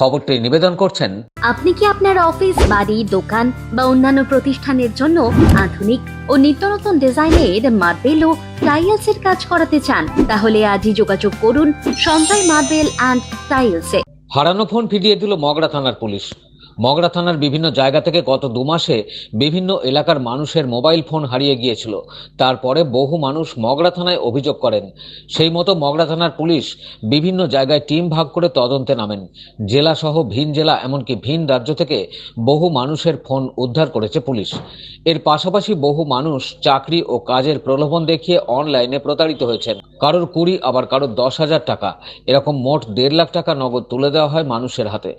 খবরটি নিবেদন করছেন আপনি কি আপনার অফিস বাড়ি দোকান বা অন্যান্য প্রতিষ্ঠানের জন্য আধুনিক ও নিত্যনতন ডিজাইনের মার্বেল ও টাইলস এর কাজ করাতে চান? তাহলে আজই যোগাযোগ করুন সঞ্জয় মার্বেল অ্যান্ড টাইলস। টাইলসে হারানো ফোন ফিরিয়ে দিল মগরা থানার পুলিশ। মগরা থানার বিভিন্ন জায়গা থেকে গত দু মাসে বিভিন্ন এলাকার মানুষের মোবাইল ফোন হারিয়ে গিয়েছিল। তারপরে বহু মানুষ মগরা থানায় অভিযোগ করেন। সেই মতো মগরা থানার পুলিশ বিভিন্ন জায়গায় টিম ভাগ করে তদন্তে নামেন। জেলা সহ ভিন জেলা এমনকি ভিন রাজ্য থেকে বহু মানুষের ফোন উদ্ধার করেছে পুলিশ। এর পাশাপাশি বহু মানুষ চাকরি ও কাজের প্রলোভন দেখিয়ে অনলাইনে প্রতারিত হয়েছেন। কারোর কুড়ি, আবার কারোর দশ হাজার টাকা। এরকম মোট দেড় লাখ টাকা নগদ তুলে দেওয়া হয় মানুষের হাতে।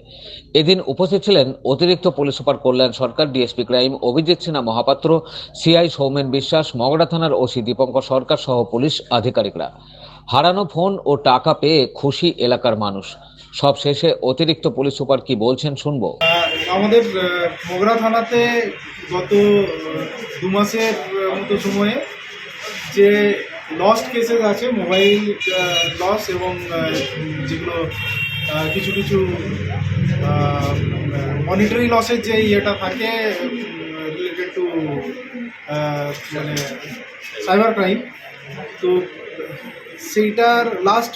এদিন উপস্থিত ছিলেন অতিরিক্ত police super Kalyan Sarkar, DSP crime, Abhijit Sinha Mahapatra, CI Soumen Biswas, Magra থানার ওসি দীপঙ্কর সরকার সহ পুলিশ আধিকারিকরা। হারানো ফোন ও টাকা পেয়ে খুশি এলাকার মানুষ। সব শেষে অতিরিক্ত পুলিশ সুপার কি বলছেন শুনব। আমাদের মোগরা থানাতে গত দু মাসের মতো সময়ে যে লস্ট কেসেস আছে মোবাইল লস এবং যেগুলো কিছু কিছু মনিটারি লসের যে ইয়েটা থাকে রিলেটেড টু মানে সাইবার ক্রাইম তো সেইটার লাস্ট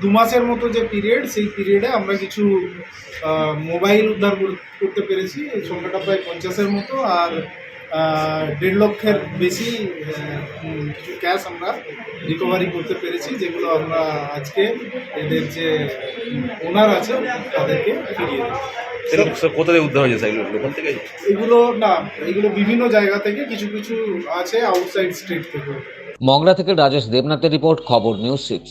দু মাসের মতো যে পিরিয়ড সেই পিরিয়ডে আমরা কিছু মোবাইল উদ্ধার করতে পেরেছি সংখ্যাটা প্রায় পঞ্চাশের মতো, আর দেড় লক্ষের বেশি কিছু ক্যাশ আমরা রিকভারি করতে পেরেছি যেগুলো আমরা আজকে এদের যে ওনার আছে তাদেরকে ফিরিয়ে দিই সেরকম কোথা থেকে উদ্ধার হয়েছে লোকাল থেকে এগুলো না এগুলো বিভিন্ন জায়গা থেকে কিছু কিছু আছে আউটসাইড স্টেট থেকে মগরা থেকে রাজেশ দেবনাথের রিপোর্ট খবর নিউজ সিক্স